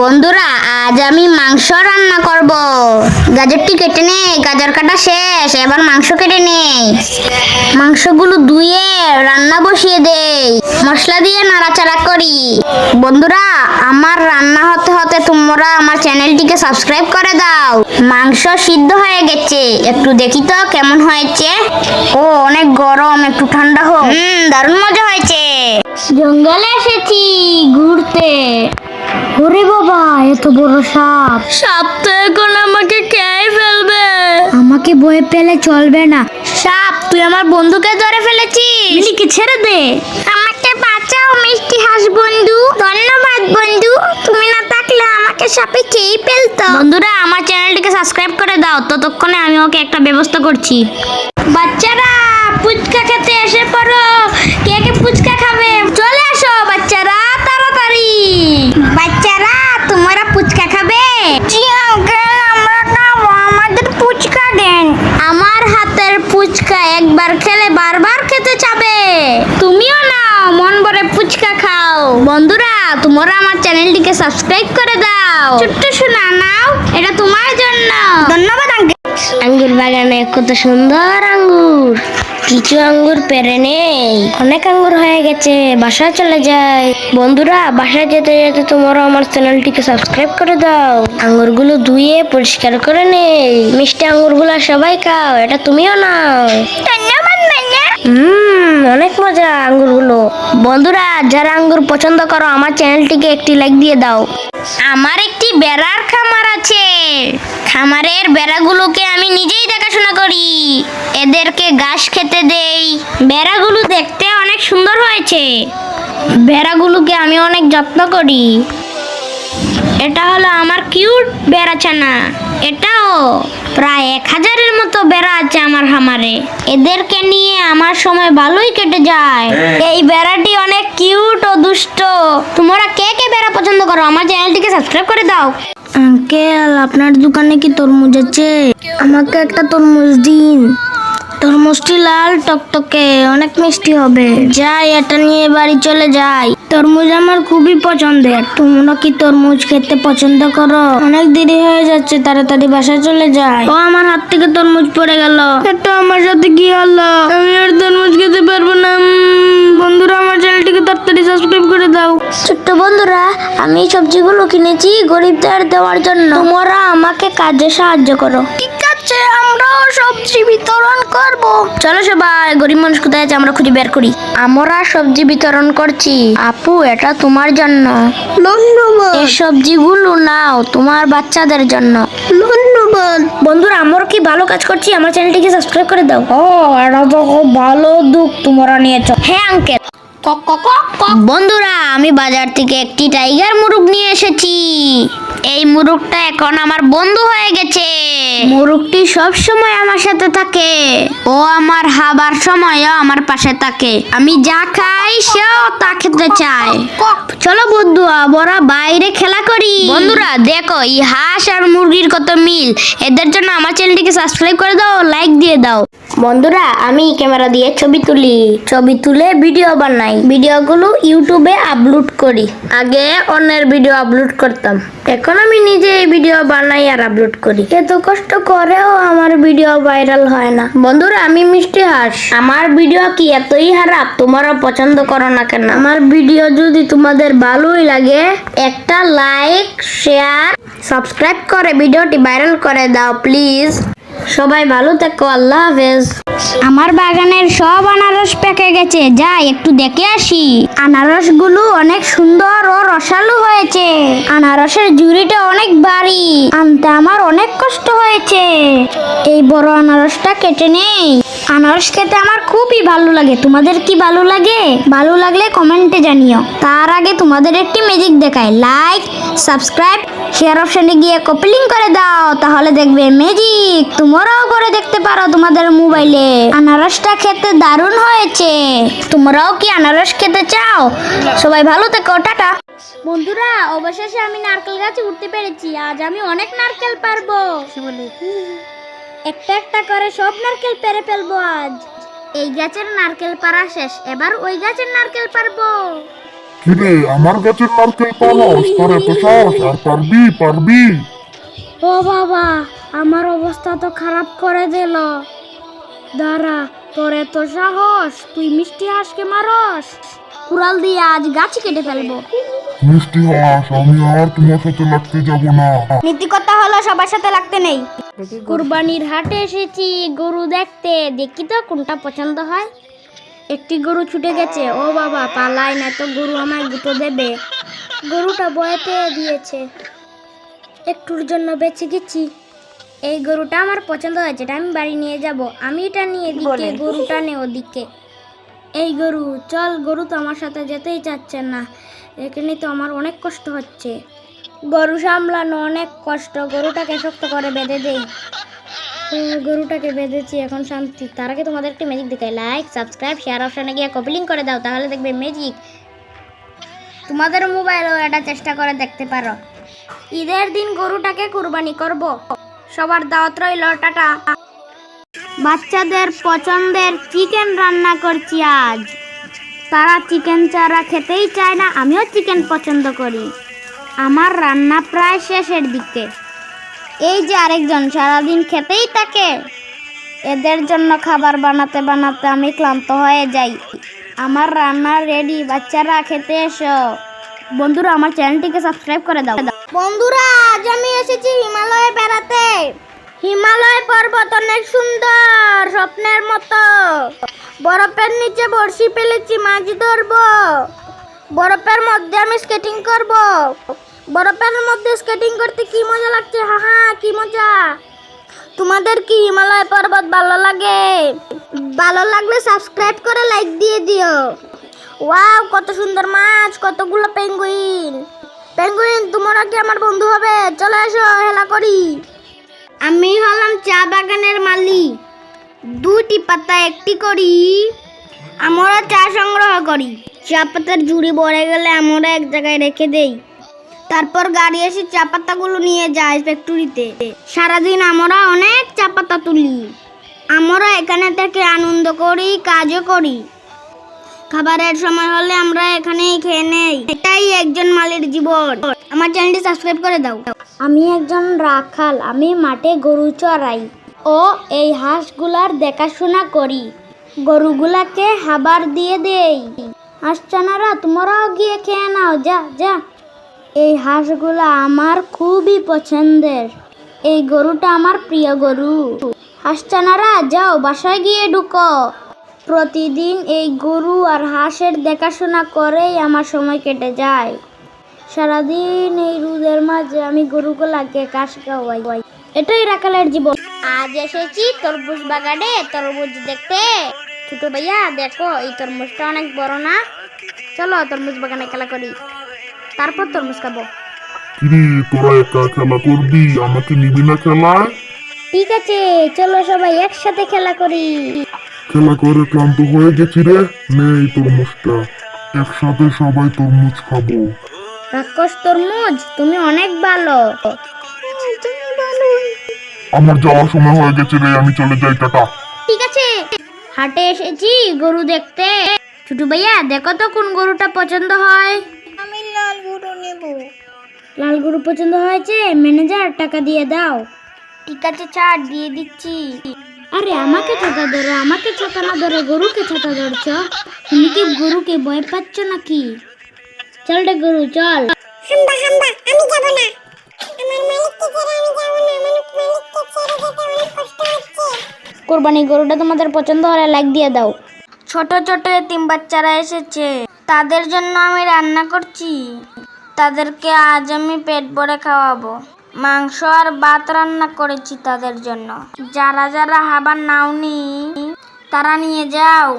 বন্ধুরা, আজ আমি মাংস রান্না করব। গাজরটি কেটে নে, গাজর কাটা শেষ, এবার মাংস কেটে নে। মাংসগুলো ধুয়ে রান্না বসিয়ে দেই মশলা দিয়ে নাড়াচাড়া করি। বন্ধুরা, আমার রান্না হতে হতে তোমরা আমার চ্যানেলটিকে সাবস্ক্রাইব করে দাও। মাংস সিদ্ধ হয়ে গেছে। একটু দেখি তো কেমন হয়েছে। ও, অনেক গরম, একটু ঠান্ডা হোক। হুম, দারুণ মজা হয়েছে। জঙ্গলে এসেছি ঘুরতে। ওরে বাবা এত বড় সাপ। সাপ তো এখন আমাকে খেয়ে ফেলবে। আমাকে বয়ে পেলে চলবে না। সাপ তুই আমার বন্ধুকে ধরে ফেলেছিস? মিলিকে ছেড়ে দে। আমাকে বাঁচাও মিষ্টি হাঁস বন্ধু। ধন্যবাদ বন্ধু। তুমি না থাকলে আমাকে সাপে খেয়ে ফেলতো। বন্ধুরা আমার চ্যানেলটিকে সাবস্ক্রাইব করে দাও। ততক্ষণে আমি ওকে একটা ব্যবস্থা করছি। বাচ্চারা ফুচকা খেতে এসে পড়ো কে কে ফুচকা খাবে চলে আসো বাচ্চারা তাড়াতাড়ি বাচ্চারা তোমরা ফুচকা খাবে জি আঙ্কেল আমরা খাব আমাদের ফুচকা দেন আমার হাতের ফুচকা একবার খেলে বারবার খেতে চাবে তুমিও নাও মন ভরে ফুচকা খাও বন্ধুরা তোমরা আমার চ্যানেলটিকে সাবস্ক্রাইব করে দাও। ছোট্ট শোনা নাও। এটা তোমার জন্য। ধন্যবাদ আঙ্গুর বাগানে কত সুন্দর আঙ্গুর। কিছু আঙ্গুর পেরে নেই। অনেক আঙ্গুর হয়ে গেছে বাসায় চলে যাই। বন্ধুরা বাসায় যেতে যেতে তোমরা আমার চ্যানেলটিকে সাবস্ক্রাইব করে দাও। আঙ্গুরগুলো ধুয়ে পরিষ্কার করে নেই। মিষ্টি আঙ্গুরগুলো সবাই খাও এটা তুমিও নাও। ধন্যবাদ। হুম, অনেক মজা আঙ্গুরগুলো। বন্ধুরা, যারা আঙ্গুর পছন্দ করো, আমার চ্যানেলটিকে একটি লাইক দিয়ে দাও। আমার একটি বেড়ার খামার আছে। খামারের বেড়াগুলোকে আমি নিজেই দেখাশোনা করি। এদেরকে ঘাস খেতে দেই। বেড়াগুলো দেখতে অনেক সুন্দর হয়েছে। বেড়াগুলোকে আমি অনেক যত্ন করি। এটা হলো আমার কিউট বেড়াছানা। এটাও প্রায় এক হাজারের মতো বেড়া আছে আমার খামারে এদেরকে নিয়ে আমার সময় ভালোই কেটে যায়। এই বেড়াটি অনেক কিউট ও দুষ্ট। তোমরা কে কে বেড়া পছন্দ করো? আমার চ্যানেলটিকে সাবস্ক্রাইব করে দাও। আঙ্কেল আপনার দোকানে কি তরমুজ আছে? আমাকে একটা তরমুজ দিন। তরমুজটি লাল টকটকে অনেক মিষ্টি হবে। যাই এটা নিয়ে বাড়ি চলে যাই। তরমুজ আমার খুবই পছন্দের। তোমরা কি তরমুজ খেতে পছন্দ করো? অনেক দেরি হয়ে যাচ্ছে তাড়াতাড়ি বাসায় চলে যাই। ও আমার হাত থেকে তরমুজ পড়ে গেল। এটা আমার সাথে কি হলো? আমি আর তরমুজ খেতে পারব না। বন্ধুরা আমার চ্যানেলটিকে তাড়াতাড়ি সাবস্ক্রাইব করে দাও। ছোট্ট বন্ধুরা আমি সবজিগুলো কিনেছি গরিবদের দেওয়ার জন্য। তোমরা আমাকে কাজে সাহায্য করো। আছে আমরাও সবজি বিতরণ করব। চলো সবাই গরিব মানুষ কোথায় আছে আমরা খুঁজে বের করি। আমরা সবজি বিতরণ করছি। আপু এটা তোমার জন্য। ধন্যবাদ। এই সবজিগুলো নাও তোমার বাচ্চাদের জন্য। ধন্যবাদ। বন্ধুরা আমরা কি ভালো কাজ করছি? আমার চ্যানেলটিকে সাবস্ক্রাইব করে দাও। ও এটা তো খুব ভালো দুঃখ তোমরা নিয়েছো। হ্যাঁ আঙ্কেল বন্ধুরা আমি বাজার থেকে একটি টাইগার মুরগ নিয়ে এসেছি। এই মুরগটা এখন আমার বন্ধু হয়ে গেছে। মুরগটি সব সময় আমার সাথে থাকে। ও আমার হাবার সময়ও আমার পাশে থাকে। আমি যা খাই সেও তা খেতে চায়। চলো বন্ধু আমরা বাইরে খেলা করি। বন্ধুরা দেখো এই হাঁস আর মুরগির কত মিল। এদের জন্য আমার চ্যানেলটিকে সাবস্ক্রাইব করে দাও লাইক দিয়ে দাও। বন্ধুরা আমি ক্যামেরা দিয়ে ছবি তুলি। ছবি তুলে ভিডিও বানাই। ভিডিওগুলো ইউটিউবে আপলোড করি। আগে অন্যের ভিডিও আপলোড করতাম। এখন আমি নিজে এই ভিডিও বানাই আর আপলোড করি। এত কষ্ট করেও আমার ভিডিও ভাইরাল হয় না। বন্ধুরা, আমি মিষ্টি হাস। আমার ভিডিও কি এতই খারাপ? তোমারও পছন্দ করো না কেন? আমার ভিডিও যদি তোমাদের ভালোই লাগে, একটা লাইক শেয়ার সাবস্ক্রাইব করে ভিডিওটি ভাইরাল করে দাও প্লিজ সবাই ভালো থেকো আল্লাহ হাফেজ। আমার বাগানের সব আনারস পেকে গেছে যাই একটু দেখে আসি। আনারসগুলো অনেক সুন্দর ও রসালো হয়েছে। আনারসের জুড়িটা অনেক ভারী আনতে আমার অনেক কষ্ট হয়েছে। এই বড় আনারসটা কেটে নেই। আনারস খেতে আমার খুবই ভালো লাগে। তোমাদের কি ভালো লাগে? ভালো লাগলে কমেন্টে জানিও। তার আগে তোমাদের একটি ম্যাজিক দেখাই লাইক সাবস্ক্রাইব শেয়ার অপশনে গিয়ে কপিলিং করে দাও। তাহলে দেখবে ম্যাজিক তোমরাও করে দেখতে পারো তোমাদের মোবাইলে আনারসটা খেতে দারুণ হয়েছে। তোমরাও কি আনারস খেতে চাও? সবাই ভালো থেকো। টাটা। বন্ধুরা, অবশেষে আমি নারকেল গাছে উঠতে পেরেছি। আজ আমি অনেক নারকেল পারব। একটা একটা করে সব নারকেল পেরে ফেলব আজ। এই গাছের নারকেল পাড়া শেষ এবার ওই গাছের নারকেল পারব কিরে আমার গাছের নারকেল পারস তোর এত সাহস আর পারবি পারবি। ও বাবা আমার অবস্থা তো খারাপ করে দিল। দাঁড়া তোর এত সাহস তুই মিষ্টি হাঁসকে মারস। কুড়াল দিয়ে আজ গাছ কেটে ফেলব। মিষ্টি হাস আমি আর তোমার সাথে লাগতে যাব না। নীতিকথা হলো সবার সাথে লাগতে নেই। কুরবানির হাটে এসেছি গরু দেখতে। দেখি তো কোনটা পছন্দ হয়। একটি গরু ছুটে গেছে। ও বাবা পালাই না তো গরু আমায় গুঁতো দেবে। গরুটা বয়েতে দিয়েছে। একটুর জন্য বেঁচে গেছি। এই গরুটা আমার পছন্দ হয়েছে এটা আমি বাড়ি নিয়ে যাব। আমি এটা নিয়ে এদিকে গরুটা নে ওদিকে। এই গরু চল গরু তো আমার সাথে যেতেই চাচ্ছে না। এখানে তো আমার অনেক কষ্ট হচ্ছে। গরু সামলানো অনেক কষ্ট। গরুটাকে শক্ত করে বেঁধে দেই। হ্যাঁ, গরুটাকে বেঁধেছি এখন শান্তি। তার আগে তোমাদের একটি ম্যাজিক দেখাই। লাইক সাবস্ক্রাইব শেয়ার অপশানে গিয়ে কপিলিং করে দাও তাহলে দেখবে ম্যাজিক তোমাদের মোবাইলও এটা চেষ্টা করে দেখতে পারো। ঈদের দিন গরুটাকে কুরবানি করব। সবার দাওয়াত রইল টাটা। বাচ্চাদের পছন্দের চিকেন রান্না করছি আজ। তারা চিকেন চারা খেতেই চায় না আমিও চিকেন পছন্দ করি। আমার রান্না প্রায় শেষের দিকে। এই যে আরেকজন সারাদিন খেতেই থাকে। এদের জন্য খাবার বানাতে বানাতে আমি ক্লান্ত হয়ে যাই। আমার রান্না রেডি বাচ্চারা খেতে এসো। বন্ধুরা, আমার চ্যানেলটিকে সাবস্ক্রাইব করে দাও। বন্ধুরা, আজ আমি এসেছি হিমালয়ে বেড়াতে। হিমালয় পর্বত অনেক সুন্দর, স্বপ্নের মতো। বরফের নিচে বড়শি ফেলেছি মাছ ধরবো। বরফের মধ্যে আমি স্কেটিং করব। বরফের মধ্যে স্কেটিং করতে কি মজা লাগছে? হা হা কি মজা? তোমাদের কি হিমালয় পর্বত ভালো লাগে? ভালো লাগলে সাবস্ক্রাইব করে লাইক দিয়ে দিও। ওয়াও কত সুন্দর মাছ, কতগুলো পেঙ্গুইন পেঙ্গুইন তোমরা কি আমার বন্ধু হবে? চলে এসো, হেলা করি। আমি হলাম চা বাগানের মালিক। দুটি পাতা একটি করি। আমরা চা সংগ্রহ করি। চা পাতার ঝুড়ি ভরে গেলে আমরা এক জায়গায় রেখে দেই। তারপর গাড়ি এসে চা পাতাগুলো নিয়ে যায় ফ্যাক্টরিতে সারাদিন আমরা অনেক চা পাতা তুলি। আমরা এখানে থেকে আনন্দ করি, কাজও করি। খাবারের সময় হলে আমরা এখানেই খেয়ে নেই। এটাই একজন মালির জীবন। আমার চ্যানেলটি সাবস্ক্রাইব করে দাও। আমি একজন রাখাল, আমি মাঠে গরু চড়াই। ও এই হাঁসগুলার দেখাশোনা করি। গরুগুলাকে খাবার দিয়ে দেই। হাঁসচানারা তোমরাও গিয়ে খেয়ে নাও, যা যা। এই হাঁসগুলা আমার খুবই পছন্দের। এই গরুটা আমার প্রিয় গরু। হাঁসচানারা যাও বাসায় গিয়ে ঢুকো। প্রতিদিন এই গরু আর হাঁসের দেখাশোনা করেই আমার সময় কেটে যায়। সারাদিন এই রোদের মাঝে আমি গরুগুলাকে ঘাস খাওয়াই। এটাই রাখালের জীবন। আজ এসেছি তরমুজ বাগানে। তরমুজ দেখতে। ছোট ভাইয়া, দেখো, এই তরমুজটা অনেক বড় না? চলো তরমুজ বাগানে খেলা করি। তারপর তরমুজ খাব। কিরে তোরা একা খেলা করবি? আমাকে নিবি না খেলায়? ঠিক আছে চলো সবাই একসাথে খেলা করি। খেলা করে ক্লান্ত হয়ে গেছি রে। নেই তরমুজটা। একসাথে সবাই তরমুজ খাব। রাক্ষস তরমুজ তুমি অনেক ভালো। আমার যাওয়ার সময় হয়ে গেছে রে আমি চলে যাই টাটা ঠিক আছে। হাটে এসেছি গরু দেখতে। ছোট ভাইয়া দেখো তো কোন গরুটা পছন্দ হয়। গরু পছন্দ হয়েছে ম্যানেজার টাকা দিয়ে দাও। ঠিক আছে ছাড় দিয়ে দিচ্ছি। আরে আমাকে ছাতা ধরো আমাকে ছাতা না ধরে গরুকে ছাতা ধরছ? তুমি কি গরুকে ভয় পাচ্ছ নাকি? চল রে গরু চল। হাম্বা হাম্বা আমি যাব না। আমার মালিককে ছেড়ে আমি যাব না। আমার মালিককে ছেড়ে যেতে অনেক কষ্ট হচ্ছে। কোরবানি গরুটা তোমাদের পছন্দ হলে লাইক দিয়ে দাও। ছোট ছোট এতিম বাচ্চারা এসেছে। তাদের জন্য আমি রান্না করছি। তাদেরকে আজ আমি পেট ভরে খাওয়াবো। মাংস আর ভাত রান্না করেছি তাদের জন্য। যারা যারা হাবার নাওনি, তারা নিয়ে যাও।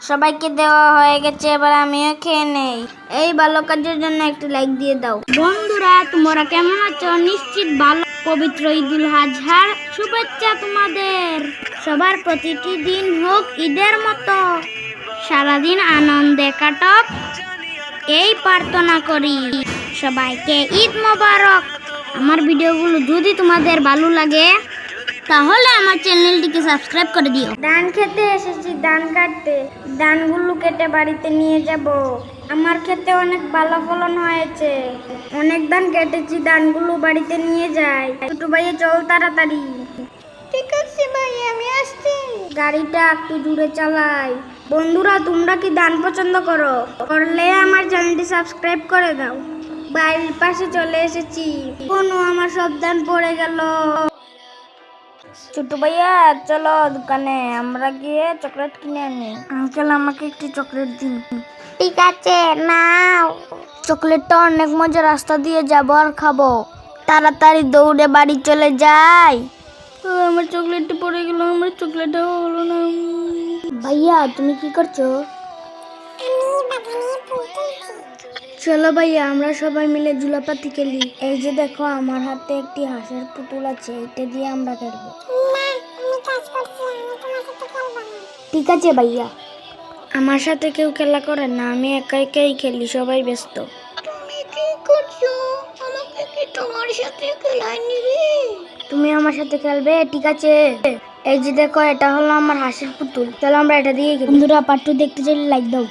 সবাইকে দেওয়া হয়ে গেছে, এবার আমিও খেয়ে নেই। এই ভালো কাজের জন্য একটি লাইক দিয়ে দাও। বন্ধুরা, তোমরা কেমন আছো? নিশ্চিত ভালো। পবিত্র ঈদুল আজহার শুভেচ্ছা তোমাদের। সবার প্রতিটি দিন হোক ঈদের মতো। সারাদিন আনন্দে কাটক। এই প্রার্থনা করি। সবাইকে ঈদ মোবারক। আমার ভিডিওগুলো যদি তোমাদের ভালো লাগে, তাহলে আমার চ্যানেলটিকে সাবস্ক্রাইব করে দিও। ধান খেতে এসেছি, ধান কাটতে। ধানগুলো কেটে বাড়িতে নিয়ে যাব। আমার ক্ষেতে অনেক ভালো ফলন হয়েছে। অনেক ধান কেটেছি, ধানগুলো বাড়িতে নিয়ে যাই। ছোট ভাইয়া চল তাড়াতাড়ি। ঠিক আছে ভাই আমি আসছি। গাড়িটা একটু দূরে চালাই। বন্ধুরা তোমরা কি ধান পছন্দ করো? করলে আমার চ্যানেলটি সাবস্ক্রাইব করে দাও। বাড়ির পাশে চলে এসেছি। কোনো আমার সব ধান পড়ে গেল। ছোট ভাইয়া চলো দোকানে। আমরা গিয়ে চকলেট কিনে আনি। আঙ্কেল আমাকে একটি চকলেট দিন। ঠিক আছে নাও। চকলেটটা অনেক মজা রাস্তা দিয়ে যাব আর খাব। তাড়াতাড়ি দৌড়ে বাড়ি চলে যাই। ও, আমার চকলেটটা পড়ে গেল আমার চকলেটটা হলো না। ভাইয়া তুমি কি করছ? চলো ভাইয়া আমরা সবাই মিলে জুলাপাতি খেলি। এই যে দেখো আমার হাতে একটি হাঁসের পুতুল আছে এটা দিয়ে আমরা খেলব। না আমি কাজ করছি আমি তোমার সাথে খেলব না। ঠিক আছে ভাইয়া। আমার সাথে কেউ খেলা করে না আমি একা একাই খেলি সবাই ব্যস্ত। তুমি কি করছ? আমাকে কি তোমার সাথে তুমি আমার সাথে খেলবে? ঠিক আছে। এই যে দেখো, এটা হলো আমার হাসির পুতুল। চলো আমরা এটা দিয়ে বন্ধুরা পার্ট দেখতে চাইলে লাইক দাও।